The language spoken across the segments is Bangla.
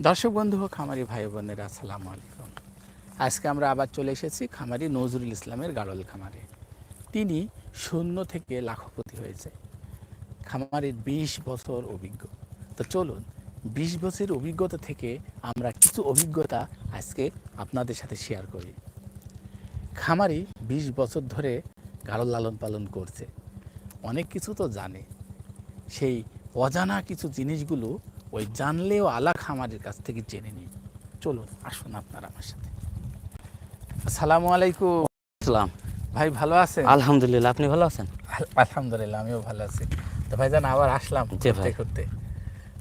দর্শক বন্ধু, খামারি ভাই বোনেরা, আসসালামু আলাইকুম। আজকে আমরা আবার চলে এসেছি খামারি নজরুল ইসলামের গাড়ল খামারে। তিনি শূন্য থেকে লাখপতি হয়েছে। খামারের বিশ বছর অভিজ্ঞ। তো চলুন, বিশ বছরের অভিজ্ঞতা থেকে আমরা কিছু অভিজ্ঞতা আজকে আপনাদের সাথে শেয়ার করি। খামারি বিশ বছর ধরে গাড়ল লালন পালন করছে। অনেক কিছু তো জানে। সেই অজানা কিছু জিনিসগুলো ওই জানলেও আলা খামারের কাছ থেকে জেনে নিই চলুন আসুন আপনারা আমার সাথে। আসসালামু আলাইকুম। সালাম ভাই ভালো আছেন? আলহামদুলিল্লাহ আপনি ভালো আছেন? আলহামদুলিল্লাহ আমিও ভালো আছি। তো ভাই ভাইজান আবার আসলাম ঘুরতে ভাই। ঘুরতে।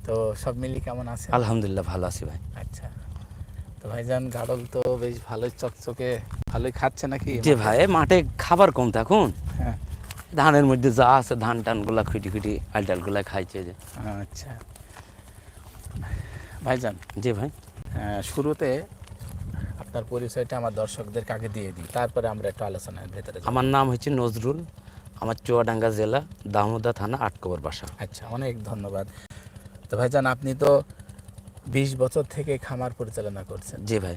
তো সব মিলি কেমন আছে আলহামদুলিল্লাহ ভালো আছি ভাই। আচ্ছা। তো ভাই ভাইজান গাড়ল তো বেশ ভালোই চকচকে ভালোই খাচ্ছে নাকি? যে ভাই মাঠে? খাবার কম এখন। হ্যাঁ। ধানের মধ্যে যা আছে ধান টানগুলা খুঁটি খুঁটি আলটালগুলা খাইছে যে। আচ্ছা। ভাইজান। জি ভাই। শুরুতে আপনার পরিচয়টা আমার দর্শকদেরকে আগে দিয়ে দিই তারপরে আমরা একটু আলোচনার ভেতরে আমার নাম হচ্ছে নজরুল আমার চুয়াডাঙ্গা জেলা দামোদা থানা আটকবর বাসা। আচ্ছা অনেক ধন্যবাদ। তো ভাইজান আপনি তো বিশ বছর থেকে খামার পরিচালনা করছেন। জি ভাই।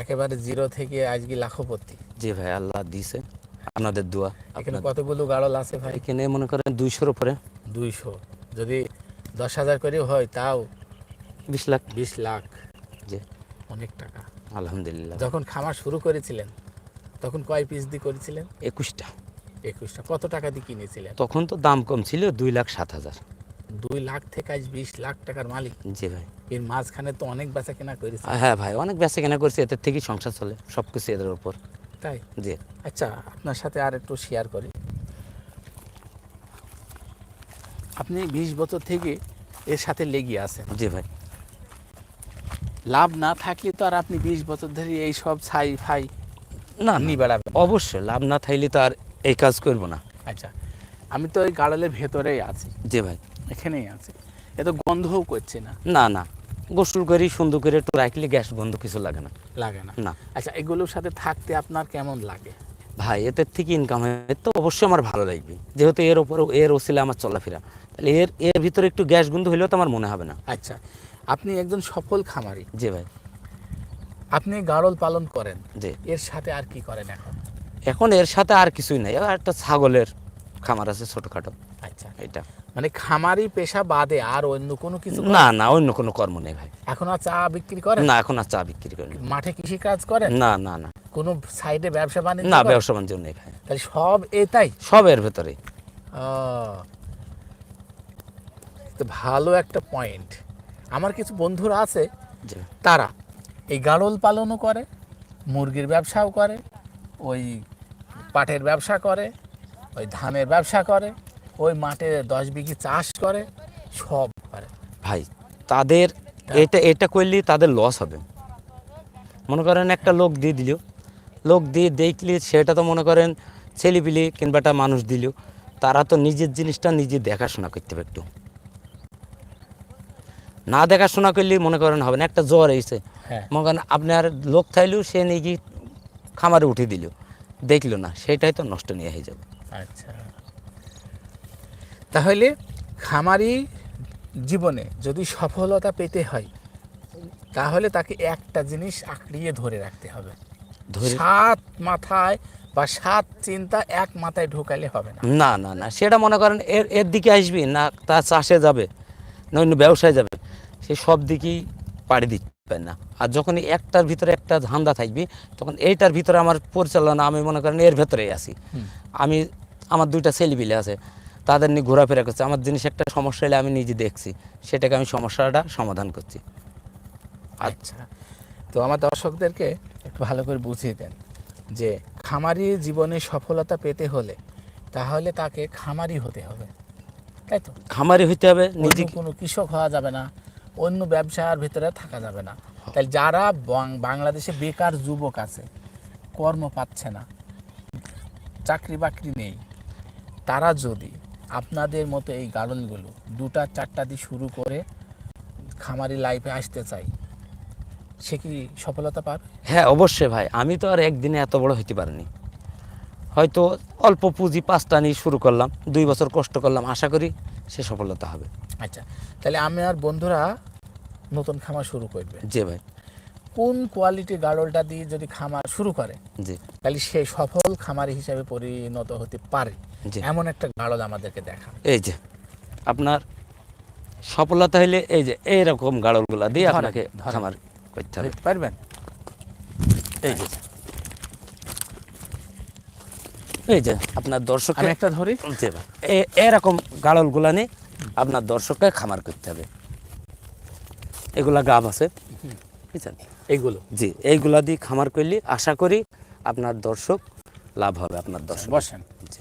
একেবারে জিরো থেকে আজকে লাখপতি। জি ভাই আল্লাহ দিছে। আপনাদের দোয়া এখানে কতগুলো গাড়ল আছে ভাই? এখানে মনে করেন দুইশোর উপরে। দুইশো। যদি দশ হাজার করে হয় তাও বিশ লাখ। বিশ লাখ। জি। অনেক টাকা। আলহামদুলিল্লাহ। যখন খামার শুরু করেছিলেন তখন কয় পিস দিয়ে করেছিলেন? একুশটা। একুশটা। কত টাকা দিয়ে কিনেছিলেন? তখন তো দাম কম ছিল দুই লাখ সাত হাজার। দুই লাখ থেকে আজ বিশ লাখ টাকার মালিক। জি ভাই। এর মাঝখানে তো অনেক বেচা কেনা করেছে। হ্যাঁ ভাই অনেক বেচা কেনা করছি। এদের থেকেই সংসার চলে সব কিছু এদের উপর। তাই? জি। আচ্ছা আপনার সাথে আর একটু শেয়ার করি। আপনি বিশ বছর থেকে এর সাথে লেগে আছেন। জি ভাই। লাভ না থাকলে তো আর আপনি বিশ বছর ধরে এই সব ছাই ফাই না নি। বেড়াবেন অবশ্যই লাভ না থাকলে তো আর এই কাজ করব না। আচ্ছা আমি তো ওই গাড়ালের ভেতরেই আছি। জি ভাই। এখানেই আছি। এত গন্ধও করছে না। না না। গোসল করি সুন্দর করে একটু রাখলে গ্যাস বন্ধ কিছু লাগে না। লাগে না। না। আচ্ছা এগুলোর সাথে থাকতে আপনার কেমন লাগে? ভাই এদের থেকে ইনকাম হয়। তো অবশ্যই আমার ভালো লাগবে। যেহেতু এর ওপর এর ওসিলে আমার চলাফেরা। তাহলে এর এর ভিতরে একটু গ্যাস গন্ধ হলেও তো আমার মনে হবে না। আচ্ছা আপনি একজন সফল খামারি। জি ভাই। আপনি গাড়ল পালন করেন। জি। এর সাথে আর কি করেন এখন? এখন এর সাথে আর কিছুই নাই। আর একটা ছাগলের খামার আছে ছোটখাটো। আচ্ছা। এটা মানে খামারি পেশা বাদে আর অন্য কোনো কিছু না না অন্য কোনো কর্ম নেই ভাই। এখন আর চা বিক্রি করেন? না এখন আর চা বিক্রি করেন মাঠে কৃষি কাজ করেন? না না না। কোনো সাইডে ব্যবসা বাণিজ্য না ব্যবসা বাণিজ্য নেই ভাই। তাহলে সব এটাই? সব এর ভেতরে ও, তো ভালো একটা পয়েন্ট আমার কিছু বন্ধুরা আছে তারা এই গাড়ল পালনও করে মুরগির ব্যবসাও করে ওই পাটের ব্যবসা করে ওই ধানের ব্যবসা করে ওই মাঠে দশ বিঘি চাষ করে সব করে। ভাই তাদের এটা এটা করলেই তাদের লস হবে। মনে করেন একটা লোক দিয়ে দিল লোক দিয়ে দেখলে সেটা তো মনে করেন ছেলেপিলি কিংবা একটা মানুষ দিল তারা তো নিজের জিনিসটা নিজে দেখাশোনা করতে হবে একটু না দেখাশোনা করলে মনে করেন হবে না একটা জ্বর এসে হ্যাঁ। মনে করেন আপনার লোক থাইলেও সে নিয়ে গিয়ে খামারে উঠে দিল দেখল না সেটাই তো নষ্ট নিয়ে হয়ে যাবে। আচ্ছা। তাহলে খামারি জীবনে যদি সফলতা পেতে হয় তাহলে তাকে একটা জিনিস আঁকড়িয়ে ধরে রাখতে হবে। সাত মাথায় বা সাত চিন্তা এক মাথায় ঢোকালে হবে না। না না না সেটা মনে করেন এর এর দিকে আসবি না তা চাষে যাবে না অন্য ব্যবসায় যাবে। সে সব দিকেই পাড়ি দিতে না। আর যখন একটার ভিতরে একটা ধান্দা থাকবি তখন এইটার ভিতরে আমার পরিচালনা আমি মনে করেন এর ভেতরেই আছি। আমি আমার দুইটা ছেলেপিলে আছে তাদের নিয়ে ঘোরাফেরা করছে আমার জিনিস একটা সমস্যা হলে আমি নিজে দেখছি সেটাকে আমি সমস্যাটা সমাধান করছি। আচ্ছা। তো আমার দর্শকদেরকে একটু ভালো করে বুঝিয়ে দেন যে খামারি জীবনে সফলতা পেতে হলে তাহলে তাকে খামারি হতে হবে তাই তো? খামারি হইতে হবে নিজে কোনো কৃষক হওয়া যাবে না অন্য ব্যবসার ভিতরে থাকা যাবে না। তাই যারা বাংলাদেশে বেকার যুবক আছে, কর্ম পাচ্ছে না, চাকরি বাকরি নেই, তারা যদি আপনাদের মতো এই গাড়লগুলো দুটা, চারটা দিয়ে শুরু করে খামারি লাইফে আসতে চাই সে কি সফলতা পাবে? হ্যাঁ অবশ্যই ভাই। আমি তো আর একদিনে এত বড় হইতে পারিনি। হয়তো অল্প পুঁজি পাঁচটা নিয়ে শুরু করলাম দুই বছর কষ্ট করলাম আশা করি সে সফলতা হবে। আচ্ছা তাহলে আমি আর বন্ধুরা নতুন খামার শুরু করবে। জি ভাই। কোন কোয়ালিটি গাড়লটা দিয়ে যদি খামার শুরু করে জি। তাহলে সে সফল খামারি হিসাবে পরিণত হতে পারে। এমন একটা গাড়ল আমাদেরকে দেখা। এই যে আপনার সফলতা হইলে এই যে এইরকম গাড়লগুলা দিয়ে আপনাকে। খামার করতে হবে। পারবেন? এই যে এই যে আপনার দর্শক আমি একটা ধরি। এরকম গাড়লগুলা নিয়ে আপনার দর্শককে খামার করতে হবে। এগুলা গাব আছে। বুঝছেন? এইগুলো জি এইগুলা দিয়ে খামার করলে আশা করি আপনার দর্শক লাভ হবে আপনার দর্শক। বসেন। জি।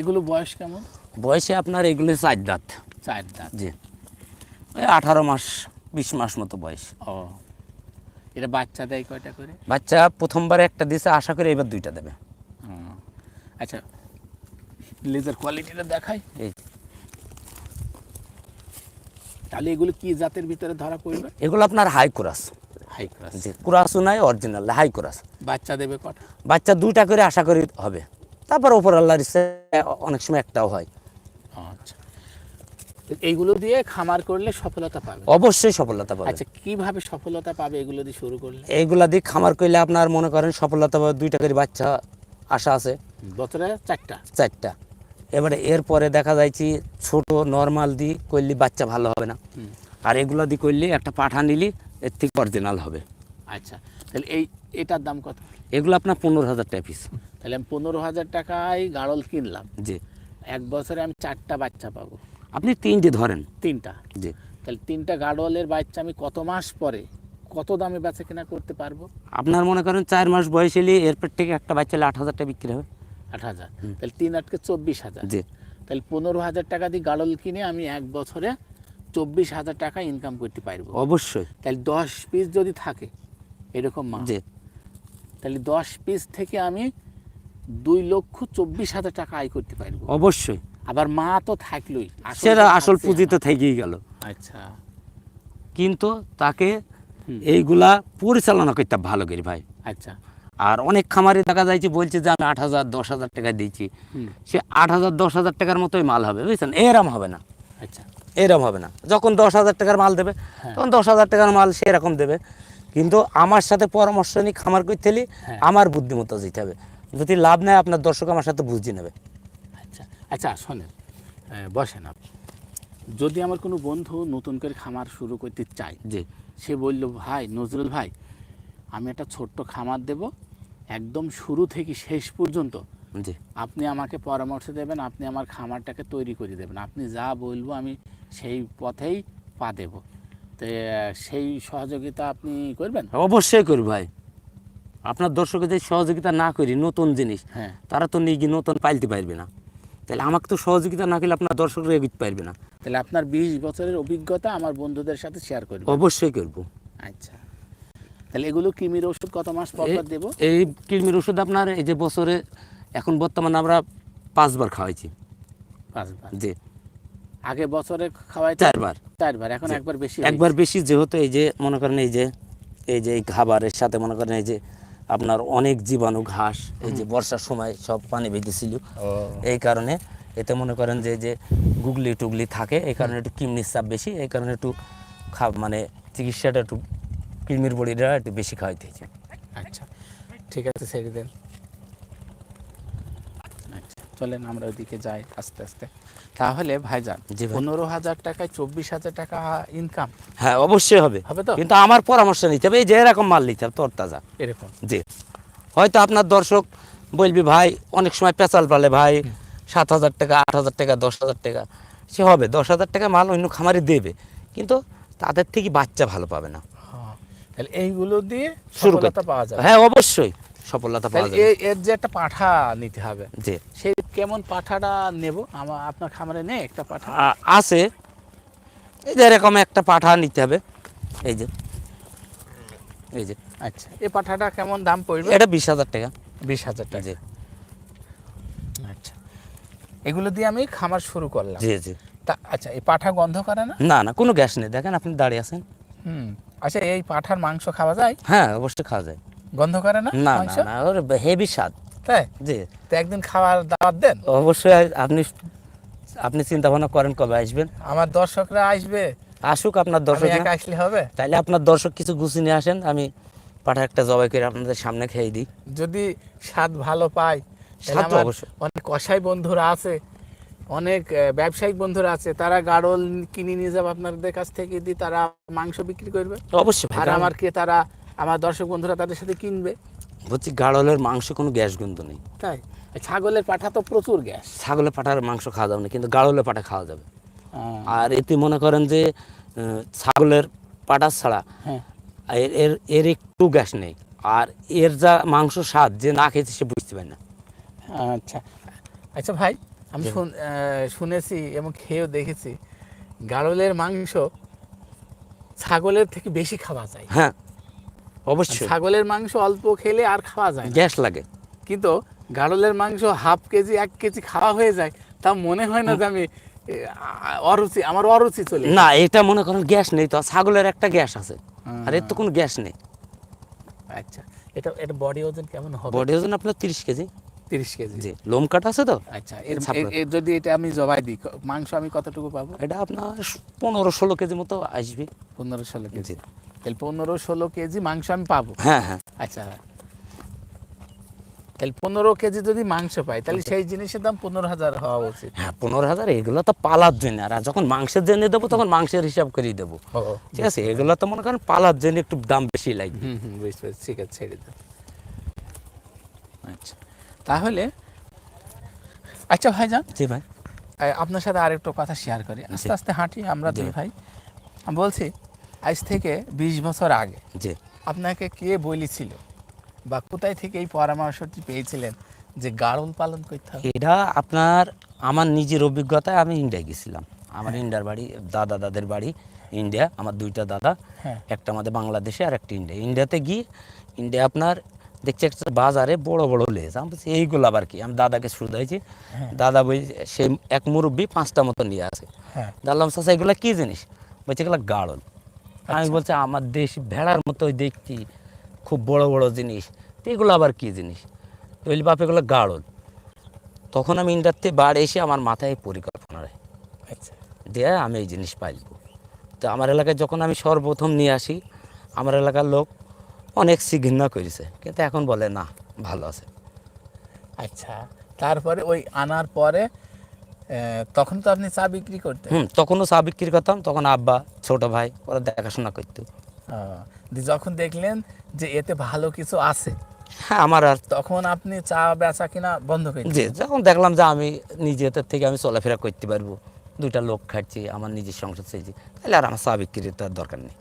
এগুলো বয়স কেমন? বয়সে আপনার এগুলি চার দাঁত। চার দাঁত। জি। ওই আঠারো মাস বিশ মাস মতো বয়স। ও। এটা বাচ্চা দেয় কয়টা করে? বাচ্চা প্রথমবার একটা দিছে আশা করি এবার দুইটা দেবে। আচ্ছা লেজার কোয়ালিটিটা দেখাই। এই। তাহলে এগুলো কি জাতের ভিতরে ধরা পড়বে? এগুলো আপনার হাই ক্রাস হাই ক্লাস জি ক্রাসও নাই অরিজিনাল হাই ক্রাস বাচ্চা দেবে কটা? বাচ্চা দুইটা করে আশা করি হবে। তারপর ওপর আল্লাহর ইচ্ছে অনেক সময় একটাও হয়। আচ্ছা। এইগুলো দিয়ে খামার করলে সফলতা পাবে? অবশ্যই সফলতা পাবে। আচ্ছা কীভাবে সফলতা পাবে এগুলো দিয়ে শুরু করলে? এইগুলা দিয়ে খামার করলে আপনার মনে করেন সফলতা পাবে দুইটা করে বাচ্চা আশা আছে। বছরে চারটা। চারটা। এবারে এরপরে দেখা যাচ্ছে ছোট নর্মাল দিয়ে করলে বাচ্চা ভালো হবে না। আর এগুলো দিয়ে করলে একটা পাঠা নিলি এর থেকে অরিজিনাল হবে। আচ্ছা তাহলে এই এটার দাম কত? এগুলো আপনার পনেরো হাজার টাকা পিস তাহলে আমি পনেরো হাজার টাকায় গাড়ল কিনলাম। জি। এক বছরে আমি চারটা বাচ্চা পাবো। আপনি তিনটি ধরেন। তিনটা? জি। তাহলে তিনটা গাড়লের বাচ্চা আমি কত মাস পরে কত দামে বেচা কেনা করতে পারব? আপনার মনে করেন চার মাস বয়স এলে এরপর থেকে একটা বাচ্চা হলে আট হাজার টাকা বিক্রি হবে। আট হাজার। তাহলে তিন আটকে চব্বিশ হাজার। জি। তাহলে পনেরো হাজার টাকা দিয়ে গাড়ল কিনে আমি এক বছরে চব্বিশ হাজার টাকা ইনকাম করতে পারব। অবশ্যই। তাহলে দশ পিস যদি থাকে এরকম মাছ তাহলে দশ পিস থেকে আমি দুই লক্ষ চব্বিশ হাজার টাকা আয় করতে পারব। অবশ্যই। আবার মা তো থাকলোই। আসল সেটা আসল পুঁজি তো। থেকেই গেল। আচ্ছা। কিন্তু তাকে এইগুলা পরিচালনা করতে ভালো করে ভাই। আচ্ছা। আর অনেক খামারে দেখা যাচ্ছে বলছে যে আমি আট হাজার দশ হাজার টাকা দিয়েছি। সে আট হাজার দশ হাজার টাকার মতোই মাল হবে বুঝছেন? এরম হবে না। আচ্ছা। এরম হবে না। যখন দশ হাজার টাকার মাল দেবে হ্যাঁ। তখন দশ হাজার টাকার মাল সেরকম দেবে। কিন্তু আমার সাথে পরামর্শ নিয়ে খামার করতে হলে হ্যাঁ। আমার বুদ্ধিমত্তা যেতে হবে। যদি লাভ নেয় আপনার দর্শক আমার সাথে বুঝিয়ে নেবে। আচ্ছা। আচ্ছা শোনেন বসেন আপনি। যদি আমার কোনো বন্ধু নতুন করে খামার শুরু করতে চায় যে সে বলল ভাই নজরুল ভাই আমি একটা ছোট্ট খামার দেব একদম শুরু থেকে শেষ পর্যন্ত। জি। আপনি আমাকে পরামর্শ দেবেন আপনি আমার খামারটাকে তৈরি করে দেবেন। আপনি যা বলব আমি সেই পথেই পা দেব। তো সেই সহযোগিতা আপনি করবেন? অবশ্যই করি ভাই। আপনার দর্শকের যে সহযোগিতা না করি নতুন জিনিস হ্যাঁ। তারা তো নিয়ে গিয়ে নতুন পাইতে পারবে না। তাহলে আমাকে তো সহযোগিতা না করলে আপনার দর্শকরা এগিয়ে পারবে না। তাহলে আপনার বিশ বছরের অভিজ্ঞতা আমার বন্ধুদের সাথে শেয়ার করবেন। অবশ্যই করব। আচ্ছা। তাহলে এগুলো কৃমির ওষুধ কত মাস পর পর দেবো? এই কৃমির ওষুধ আপনার এই যে বছরে এখন বর্তমানে আমরা পাঁচবার খাওয়াইছি। পাঁচবার? জি। আগে বছরে খাওয়াই চারবার। চারবার এখন একবার বেশি একবার বেশি যেহেতু এই যে মনে করেন এই যে এই যে এই খাবারের সাথে মনে করেন এই যে আপনার অনেক জীবাণু ঘাস এই যে বর্ষার সময় সব পানি বেঁধেছিল। এই কারণে এতে মনে করেন যে যে গুগলি টুগলি থাকে এই কারণে একটু কিডনির চাপ বেশি এই কারণে একটু খা মানে চিকিৎসাটা একটু কৃমির বড়িটা একটু বেশি খাওয়াইতে হয়েছে আচ্ছা ঠিক আছে ছেড়ে দেন। আচ্ছা চলেন আমরা ওইদিকে যাই আস্তে আস্তে। তাহলে ভাইজান। পনেরো হাজার টাকায় চব্বিশ হাজার টাকা ইনকাম হ্যাঁ অবশ্যই হবে। হবে তো? কিন্তু আমার পরামর্শ নিতে হবে এই যে এরকম মাল নিতে হবে তোর তাজা এরকম। জি। হয়তো আপনার দর্শক বলবি ভাই অনেক সময় পেঁচাল পালে ভাই সাত হাজার টাকা আট হাজার টাকা দশ হাজার টাকা। সে হবে দশ হাজার টাকা মাল অন্য খামারে দেবে। কিন্তু তাদের থেকে বাচ্চা ভালো পাবে না। তাহলে এইগুলো দিয়ে সফলতা পাওয়া যাবে। হ্যাঁ অবশ্যই সফলতা পাওয়া যাবে। এর যে একটা পাঠা নিতে হবে। জি। সেই কেমন পাঠাটা নেব? আমার আপনার খামারে নেই একটা পাঠা? আছে। এই যে এরকম একটা পাঠা নিতে হবে। এই যে। এই যে। আচ্ছা এই পাঠাটা কেমন দাম পড়বে? এটা বিশ হাজার টাকা। বিশ হাজার টাকা। জি। আচ্ছা। এগুলো দিয়ে আমি খামার শুরু করলাম। জি জি। তা আচ্ছা এই পাঠা গন্ধ করে না? না না কোনো গ্যাস নেই। দেখেন আপনি দাঁড়িয়ে আছেন। হুম। আচ্ছা এই পাঠার মাংস খাওয়া যায়? হ্যাঁ অবশ্যই খাওয়া যায়। গন্ধ করে না না ওর হেভি স্বাদ। তাই? জি। তো একদিন খাওয়ার দাওয়াত দেন? অবশ্যই আপনি আপনি চিন্তা ভাবনা করেন কবে আসবেন। আমার দর্শকরা আসবে। আসুক আপনার দর্শক একা আসলে হবে? তাইলে আপনার দর্শক কিছু গুছিয়ে নিয়ে আসেন আমি পাঠা একটা জবাই করে আপনাদের সামনে খেয়ে দিই। যদি স্বাদ ভালো পাই তাহলে। অনেক কষাই বন্ধুরা আছে অনেক ব্যবসায়িক বন্ধুরা আছে তারা গাড়ল কিনে নিয়ে যাবে আপনাদের কাছ থেকে দিয়ে তারা মাংস বিক্রি করবে। অবশ্যই আর আমার কে তারা আমার দর্শক বন্ধুরা তাদের সাথে কিনবে। বলছি গাড়লের মাংস কোনো গ্যাস গন্ধ নেই। তাই? ছাগলের পাঠা তো প্রচুর গ্যাস। ছাগলের পাঠার মাংস খাওয়া যাবে না কিন্তু গাড়লের পাঠা খাওয়া যাবে। আর এতে মনে করেন যে ছাগলের পাটা ছাড়া হ্যাঁ। এর এর এর একটু গ্যাস নেই। আর এর যা মাংস স্বাদ যে না খেয়েছে সে বুঝতে পারে না। আচ্ছা। আচ্ছা ভাই আমি শুনেছি এবং খেয়েও দেখেছি গাড়লের মাংস ছাগলের থেকে বেশি খাওয়া যায়। হ্যাঁ অবশ্যই। ছাগলের মাংস অল্প খেলে আর খাওয়া যায় গ্যাস লাগে। কিন্তু গাড়লের মাংস হাফ কেজি এক কেজি খাওয়া হয়ে যায় তা মনে হয় না যে আমি অরুচি আমার অরুচি চলে না এটা মনে করেন গ্যাস নেই তো ছাগলের একটা গ্যাস আছে। আর এর তো কোনো গ্যাস নেই। আচ্ছা এটা এটা বডি ওজন কেমন হবে? বডি ওজন আপনার তিরিশ কেজি। তিরিশ কেজি। জি লোম কাট আছে তো? আচ্ছা এর যদি এটা আমি জবাই দিই মাংস আমি কতটুকু পাবো? এটা আপনার পনেরো ষোলো কেজি মতো আসবে। পনেরো ষোলো কেজি। তাহলে পনেরো ষোলো কেজি মাংস আমি পাবো? হ্যাঁ হ্যাঁ। আচ্ছা। তাহলে পনেরো কেজি যদি মাংস পাই তাহলে সেই জিনিসের দাম পনেরো হাজার হওয়া উচিত। হ্যাঁ পনেরো হাজার এগুলো তো পালার জন্য। আর যখন মাংসের জন্য দেবো তখন মাংসের হিসাব করে দেবো। ঠিক আছে এগুলো তো মনে করেন পালার জন্য একটু দাম বেশি লাগবে। হুম হুম বুঝতে পেরেছি। ঠিক আছে ছেড়ে দেন। আচ্ছা। তাহলে আচ্ছা ভাইজান জি ভাই। আপনার সাথে আরেকটা কথা শেয়ার করি। আস্তে আস্তে হাঁটি আমরা দুই। ভাই। বলছি আজ থেকে বিশ বছর আগে জি। আপনাকে কে বলেছিল বা কোথায় থেকে এই পরামর্শটি পেয়েছিলেন যে গাড়ল পালন করতে হবে? এটা আপনার আমার নিজের অভিজ্ঞতায় আমি ইন্ডিয়া গেছিলাম। আমার ইন্ডিয়ার বাড়ি দাদা দাদের বাড়ি ইন্ডিয়া আমার দুইটা দাদা হ্যাঁ। একটা আমাদের বাংলাদেশে আর একটা ইন্ডিয়া। ইন্ডিয়াতে গিয়ে ইন্ডিয়া আপনার দেখছি একটা বাজারে বড় বড় লেজ। আমি বলছি এইগুলো আবার কি? আমি দাদাকে শুরু শুধাইছি দাদা বই সে এক মুরব্বি পাঁচটা মতো নিয়ে আসে। হ্যাঁ। দাল্লাম চাষা এগুলো কি জিনিস? বলছে এগুলো গাড়ল। আমি বলছি আমার দেশ ভেড়ার মতোই দেখছি। খুব বড় বড় জিনিস। তো এগুলো আবার কি জিনিস? বলি বাপ এগুলো গাড়ল। তখন আমি ইন্ডিয়াতে বাড়ি এসে আমার মাথায় এই পরিকল্পনা রাখি। আচ্ছা। দিয়ে আমি এই জিনিস পাইব তো আমার এলাকায় যখন আমি সর্বপ্রথম নিয়ে আসি আমার এলাকার লোক অনেক সিঘৃণা করেছে কিন্তু এখন বলে না ভালো আছে। আচ্ছা তারপরে ওই আনার পরে তখন তো আপনি চা বিক্রি করতেন? হুম তখনও চা বিক্রি করতাম তখন আব্বা ছোট ভাই ওরা দেখাশোনা করতো। যখন দেখলেন যে এতে ভালো কিছু আছে হ্যাঁ আমার আর তখন আপনি চা বেচা কিনা বন্ধ করে জি যখন দেখলাম যে আমি নিজেদের থেকে আমি চলাফেরা করতে পারব দুইটা লোক খাচ্ছি আমার নিজের সংসার চাইছি তাহলে আর আমার চা বিক্রির তো আর দরকার নেই।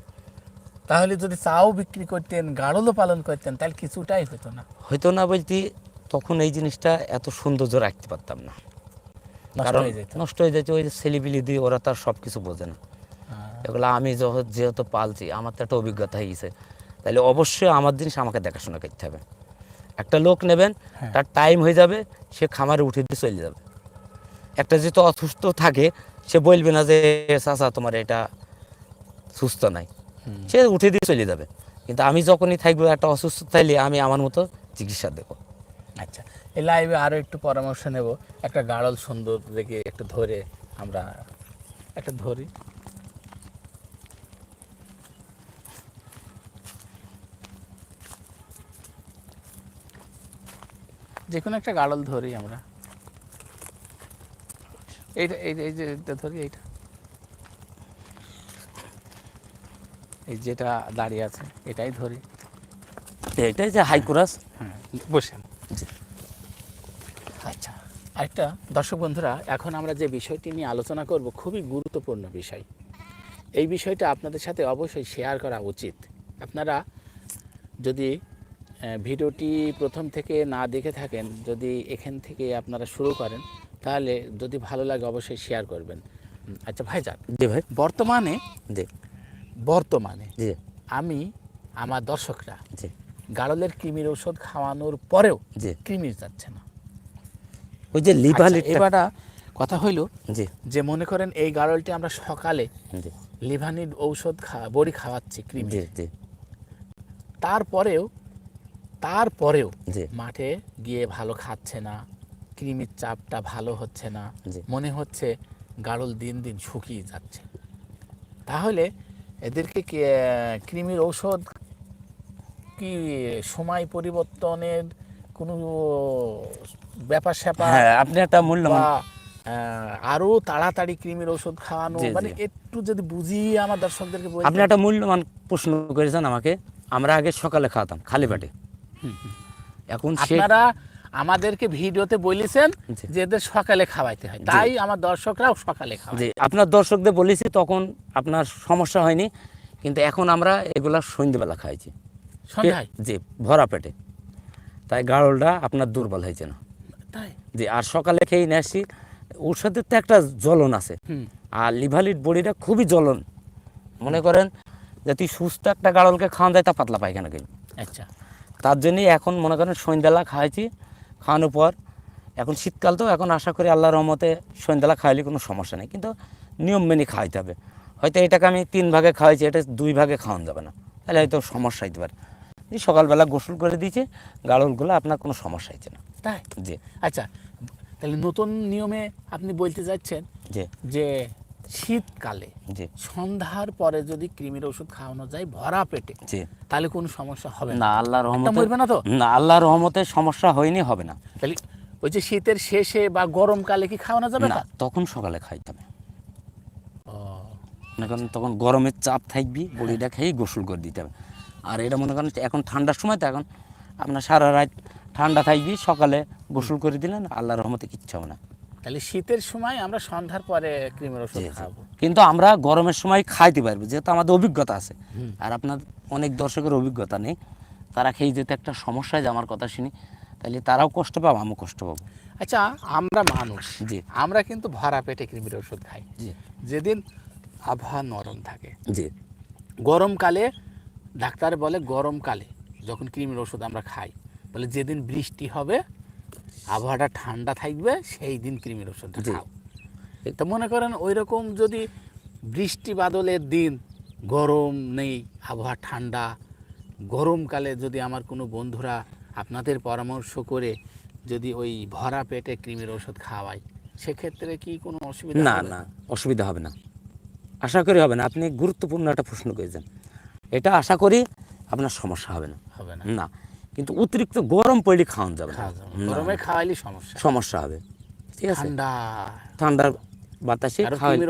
তাহলে যদি চাও বিক্রি করতেন গাড়লও পালন করতেন তাহলে কিছুটাই হতো না। হয়তো না বলতে তখন এই জিনিসটা এত সৌন্দর্য রাখতে পারতাম না। নষ্ট কারণ হয়ে নষ্ট হয়ে যাচ্ছে ওই যে ছেলেপিলি দিয়ে ওরা তার সব কিছু বোঝে না। হ্যাঁ, এগুলো আমি যহ- যেহেতু পালছি আমার তো একটা অভিজ্ঞতা হয়ে গেছে। তাহলে অবশ্যই আমার জিনিস আমাকে দেখাশোনা করতে হবে। একটা লোক নেবেন হ্যাঁ। তার টাইম হয়ে যাবে সে খামারে উঠে দিয়ে চলে যাবে। একটা যেহেতু অসুস্থ থাকে সে বলবে না যে চাচা তোমার এটা সুস্থ নাই। সে উঠে দিয়ে চলে যাবে। কিন্তু আমি যখনই থাকব, একটা অসুস্থ থাকলে আমি আমার মতো চিকিৎসা দেবো। আচ্ছা এই লাইভে আরও একটু পরামর্শ নেব। একটা গাড়ল সুন্দর দেখে একটু ধরে আমরা, একটা ধরি। যে কোনো একটা গাড়ল ধরি আমরা। এইটা এই যে ধরি, এইটা। এই যেটা দাঁড়িয়ে আছে এটাই ধরি। এটাই যে হাইকুরাস হ্যাঁ বসেন। আচ্ছা আরেকটা। দর্শক বন্ধুরা এখন আমরা যে বিষয়টি নিয়ে আলোচনা করব খুবই গুরুত্বপূর্ণ বিষয়। এই বিষয়টা আপনাদের সাথে অবশ্যই শেয়ার করা উচিত। আপনারা যদি ভিডিওটি প্রথম থেকে না দেখে থাকেন যদি এখান থেকে আপনারা শুরু করেন তাহলে যদি ভালো লাগে অবশ্যই শেয়ার করবেন। আচ্ছা ভাইজান জি ভাই। বর্তমানে জি। বর্তমানে আমি আমার দর্শকরা গাড়লের কৃমির ঔষধ খাওয়ানোর পরেও জি। কৃমি যাচ্ছে না। ওই যে আচ্ছা, লিভালিট এবার কথা হইল যে মনে করেন এই গাড়লটি আমরা সকালে জি। লিভানিড ঔষধ খা বড়ি খাওয়াচ্ছি কৃমি তারপরেও তারপরেও মাঠে গিয়ে ভালো খাচ্ছে না কৃমির চাপটা ভালো হচ্ছে না। মনে হচ্ছে গাড়ল দিন দিন শুকিয়ে যাচ্ছে। তাহলে এদেরকে কৃমির ঔষধ কি সময় পরিবর্তনের কোনো ব্যাপার স্যাপার হ্যাঁ আপনি একটা মূল্যবান বা আরও তাড়াতাড়ি কৃমির ওষুধ খাওয়ানো? মানে একটু যদি বুঝিয়ে আমার দর্শকদেরকে বলতেন। আপনি একটা মূল্যবান প্রশ্ন করেছেন আমাকে। আমরা আগে সকালে খাওয়াতাম খালি পেটে। এখন আপনারা আমাদেরকে ভিডিওতে বলেছেন জি। যে এদের সকালে খাওয়াইতে হয়। তাই আমার দর্শকরাও সকালে খাওয়ায়। যে আপনার দর্শকদের বলেছি তখন আপনার সমস্যা হয়নি কিন্তু এখন আমরা এগুলা সন্ধ্যেবেলা খাইছি। সন্ধ্যায়? যে ভরা পেটে। তাই গাড়লটা আপনার দুর্বল হয়েছে না। তাই? যে আর সকালে খেয়ে নিয়ে আসছি ওর সাথে তো একটা জ্বলন আছে। আর লিভালিট বডিটা খুবই জ্বলন। মনে করেন যে তুই সুস্থ একটা গাড়লকে খাওয়ান দেয় তা পাতলা পায় পায়খানা কিনে? আচ্ছা। তার জন্যই এখন মনে করেন সন্ধ্যাবেলা খাওয়াইছি খাওয়ানোর পর এখন শীতকাল তো এখন আশা করি আল্লাহ রহমতে সন্ধ্যাবেলা খাওয়াইলে কোনো সমস্যা নেই কিন্তু নিয়ম মেনে খাওয়াইতে হবে। হয়তো এটাকে আমি তিন ভাগে খাওয়াইছি এটা দুই ভাগে খাওয়ানো যাবে না। তাহলে হয়তো সমস্যা হইতে পারে। সকালবেলা গোসল করে দিয়েছে গাড়লগুলো আপনার কোনো সমস্যা হয়েছে না। তাই? জি। আচ্ছা তাহলে নতুন নিয়মে আপনি বলতে যাচ্ছেন যে শীতকালে জি। সন্ধ্যার পরে যদি কৃমির ওষুধ খাওয়ানো যায় ভরা পেটে জি। তাহলে কোনো সমস্যা হবে না। আল্লাহ রহমতে মরবে না তো? না আল্লাহ রহমতে সমস্যা হয়নি হবে না। তাহলে ওই যে শীতের শেষে বা গরমকালে কি খাওয়ানো যাবে না তখন সকালে খাইতে হবে। মনে করেন তখন গরমের চাপ থাকবি বড়িটা খেয়েই গোসল করে দিতে হবে। আর এটা মনে করেন এখন ঠান্ডার সময় তো এখন আপনার সারা রাত ঠান্ডা থাকবি সকালে গোসল করে দিলেন আল্লাহর রহমতে কিচ্ছু হবে না। তাহলে শীতের সময় আমরা সন্ধ্যার পরে কৃমির ওষুধ। খাব। কিন্তু আমরা গরমের সময় খাইতে পারব যেহেতু আমাদের অভিজ্ঞতা আছে। আর আপনার অনেক দর্শকের অভিজ্ঞতা নেই। তারা খেয়ে যেতে একটা সমস্যায় যে আমার কথা শুনি তাহলে তারাও কষ্ট পাবো আমিও কষ্ট পাবো। আচ্ছা আমরা মানুষ জি। আমরা কিন্তু ভরা পেটে কৃমির ওষুধ খাই। জি। যেদিন আবহাওয়া নরম থাকে জি। গরমকালে ডাক্তার বলে গরমকালে যখন কৃমির ওষুধ আমরা খাই বলে যেদিন বৃষ্টি হবে আবহাওয়াটা ঠান্ডা থাকবে সেই দিন কৃমির ওষুধ খাও। তো মনে করেন ওই রকম যদি বৃষ্টি বাদলের দিন গরম নেই আবহাওয়া ঠান্ডা গরমকালে যদি আমার কোনো বন্ধুরা আপনাদের পরামর্শ করে যদি ওই ভরা পেটে কৃমির ওষুধ খাওয়ায় সেক্ষেত্রে কি কোনো অসুবিধা না না অসুবিধা হবে না। আশা করি হবে না। আপনি গুরুত্বপূর্ণ একটা প্রশ্ন করেছেন। এটা আশা করি আপনার সমস্যা হবে না। হবে না। না। কিন্তু অতিরিক্ত গরম পড়লে খাওয়ান যাবে গরমে খাওয়াইলে সমস্যা। সমস্যা হবে। ঠিক আছে? ঠান্ডা। ঠান্ডার বাতাসে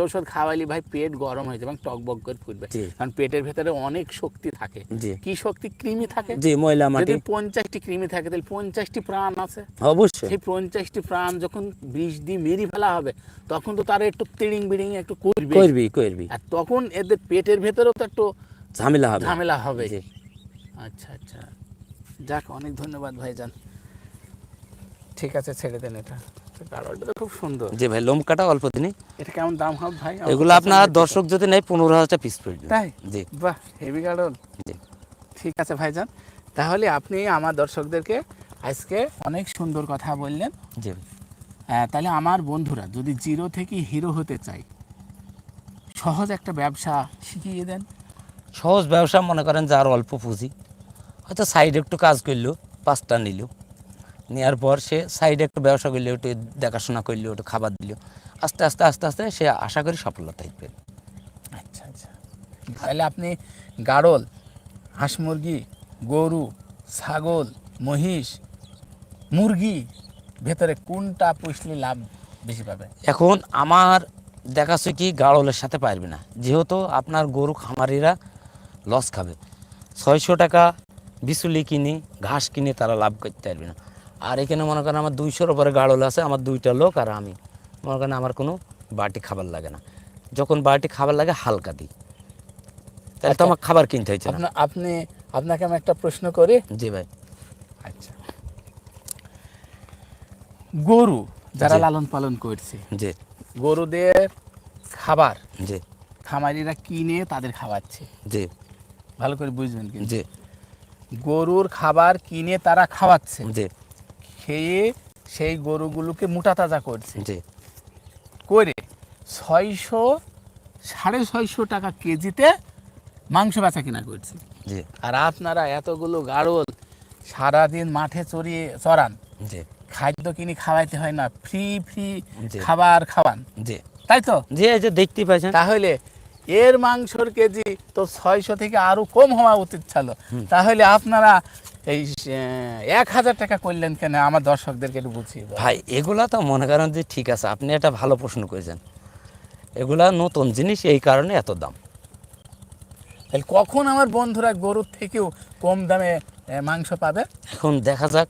ওষুধ খাওয়াইলে ভাই পেট গরম হয়ে যাবে এবং টক বক করে ফুটবে। কারণ পেটের ভেতরে অনেক শক্তি থাকে। কি শক্তি? কৃমি থাকে। জি ময়লা মাটি। যদি পঞ্চাশটি কৃমি থাকে তাহলে পঞ্চাশটি প্রাণ আছে। অবশ্যই। সেই পঞ্চাশটি প্রাণ যখন বিষ দিয়ে মেরি ফেলা হবে তখন তো তারা একটু তিড়িং বিড়িং একটু করবে। করবি করবি। আর তখন এদের পেটের ভেতরেও তো একটু ঝামেলা হবে। ঝামেলা হবে। আচ্ছা আচ্ছা। যাক অনেক ধন্যবাদ ভাইজান। ঠিক আছে ছেড়ে দেন এটা। তো খুব সুন্দর। জি ভাই লোম কাটা অল্প দিনই এটা কেমন দাম হবে ভাই? এগুলো আপনার দর্শক যদি নেয় পনেরো হাজার পিস পড়বে তাই? জি। বাহ হেভি গার্ডন জি। ঠিক আছে ভাইজান তাহলে আপনি আমার দর্শকদেরকে আজকে অনেক সুন্দর কথা বললেন। জি। তাহলে আমার বন্ধুরা যদি জিরো থেকে হিরো হতে চাই সহজ একটা ব্যবসা শিখিয়ে দেন। সহজ ব্যবসা মনে করেন যার অল্প পুঁজি। হয়তো সাইডে একটু কাজ করল পাঁচটা নিল। নেওয়ার পর সে সাইডে একটু ব্যবসা করল একটু দেখাশোনা করল একটু খাবার দিল। আস্তে আস্তে আস্তে আস্তে সে আশা করি সফলতা থাকবে আচ্ছা আচ্ছা। তাহলে আপনি গাড়ল হাঁস মুরগি গরু ছাগল মহিষ মুরগি ভেতরে কোনটা পুষলে লাভ বেশি পাবে? এখন আমার দেখাচ্ছে কি গাড়লের সাথে পারবে না। যেহেতু আপনার গরু খামারিরা লস খাবে। ছয়শো টাকা বিচুলি কিনে ঘাস কিনে তারা লাভ করতে পারবে না। আর এখানে মনে করেন আমার দুইশোর উপরে গাড়ল আছে আমার দুইটা লোক আর আমি। মনে করেন আমার কোনো বাটি খাবার লাগে না। যখন বাটি খাবার লাগে হালকা দিই। তাহলে তো আচ্ছা। আমার খাবার কিনতে হয়েছে আপনি আপনাকে আমি একটা প্রশ্ন করি? জি ভাই। আচ্ছা। গরু যারা লালন পালন করছে জি। গরুদের খাবার জি। খামারিরা কিনে তাদের খাওয়াচ্ছে। জি। ভালো করে বুঝবেন কিন্তু। জি। গরুর খাবার কিনে তারা খাওয়াচ্ছে। জি। খেয়ে সেই গরুগুলোকে মোটা তাজা করছে। জি। করে ছয়শো সাড়ে ছয়শো টাকা কেজিতে মাংস বেচা কিনা করছে। জি। আর আপনারা এতগুলো গাড়ল সারাদিন মাঠে চড়িয়ে চড়ান। জি। খাদ্য কিনে খাওয়াইতে হয় না ফ্রি ফ্রি খাবার খাওয়ান। জি। তাই তো? জি এই যে দেখতেই পাচ্ছেন তাহলে এর মাংসর কেজি তো ছয়শো থেকে আরও কম হওয়া উচিত ছিল। তাহলে আপনারা এই এক হাজার টাকা করলেন কেন? আমার দর্শকদেরকে একটু বুঝিয়ে ভাই এগুলা তো মনে করেন যে ঠিক আছে আপনি একটা ভালো প্রশ্ন করেছেন। এগুলা নতুন জিনিস এই কারণে এত দাম। তাহলে কখন আমার বন্ধুরা গরুর থেকেও কম দামে মাংস পাবে? এখন দেখা যাক।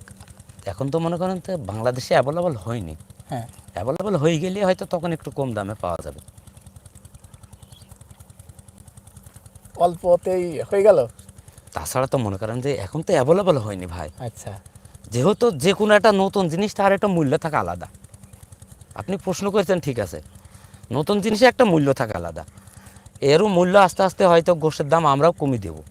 এখন তো মনে করেন তো বাংলাদেশে অ্যাভেলেবল হয়নি। হ্যাঁ। অ্যাভেলেবল হয়ে গেলে হয়তো তখন একটু কম দামে পাওয়া যাবে। অল্পতেই হয়ে গেল। তাছাড়া তো মনে করেন যে এখন তো অ্যাভেলেবল হয়নি ভাই। আচ্ছা। যেহেতু যে কোনো একটা নতুন জিনিস তার একটা মূল্য থাকা আলাদা। আপনি প্রশ্ন করেছেন ঠিক আছে। নতুন জিনিসে একটা মূল্য থাকা আলাদা। এরও মূল্য আস্তে আস্তে হয়তো গোষ্ঠের দাম আমরাও কমিয়ে দেবো।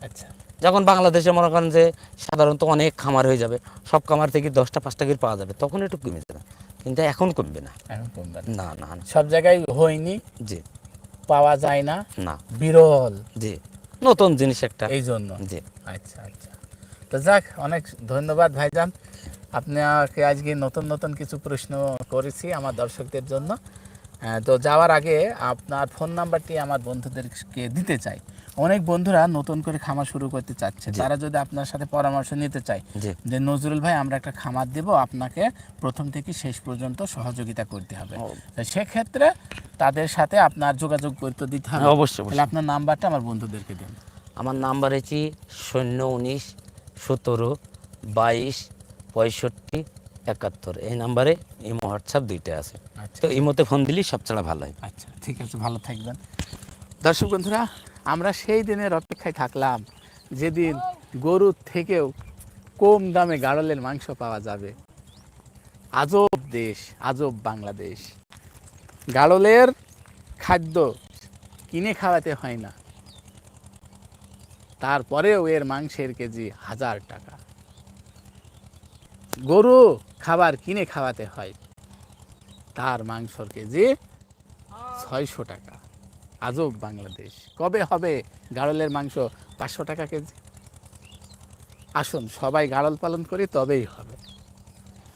আচ্ছা। যখন বাংলাদেশে মনে করেন যে সাধারণত অনেক খামার হয়ে যাবে সব খামার থেকে দশটা পাঁচটা করে পাওয়া যাবে তখন একটু কমে যাবে। কিন্তু এখন কমবে না। এখন কমবে না। না। না না। সব জায়গায় হয়নি। জি। পাওয়া যায় না। না। বিরল। জি। নতুন জিনিস একটা। এই জন্য জি। আচ্ছা আচ্ছা। তো যাক অনেক ধন্যবাদ ভাইজান। আপনাকে আজকে নতুন নতুন কিছু প্রশ্ন করেছি আমার দর্শকদের জন্য। তো যাওয়ার আগে আপনার ফোন নাম্বারটি আমার বন্ধুদেরকে দিতে চাই। অনেক বন্ধুরা নতুন করে খামার শুরু করতে চাচ্ছে। তারা যদি আপনার সাথে পরামর্শ নিতে চায় যে নজরুল ভাই আমরা একটা খামার দেব আপনাকে প্রথম থেকে শেষ পর্যন্ত সহযোগিতা করতে হবে। সেক্ষেত্রে তাদের সাথে আপনার যোগাযোগ করতে দিতে হবে। অবশ্যই, তাহলে আপনার নাম্বারটা আমার বন্ধুদেরকে দিন। আমার নাম্বার হচ্ছে শূন্য উনিশ সতেরো বাইশ পঁয়ষট্টি একাত্তর। এই নাম্বারে ইমো হোয়াটসঅ্যাপ দুইটা আছে। আচ্ছা। তো ইমোতে ফোন দিলেই সব ছাড়া ভালো হয়। আচ্ছা ঠিক আছে ভালো থাকবেন। দর্শক বন্ধুরা আমরা সেই দিনের অপেক্ষায় থাকলাম যেদিন গরুর থেকেও কম দামে গাড়লের মাংস পাওয়া যাবে। আজব দেশ, আজব বাংলাদেশ। গাড়লের খাদ্য কিনে খাওয়াতে হয় না। তারপরেও এর মাংসের কেজি হাজার টাকা। গরু খাবার কিনে খাওয়াতে হয়, তার মাংসর কেজি ছয়শো টাকা। আজব বাংলাদেশ। কবে হবে গাড়লের মাংস পাঁচশো টাকা কেজি? আসুন, সবাই গাড়ল পালন করি, তবেই হবে।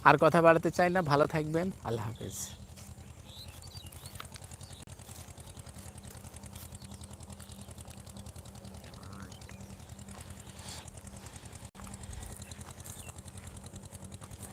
আর কথা বাড়াতে চাই না, ভালো থাকবেন, আল্লাহ হাফেজ।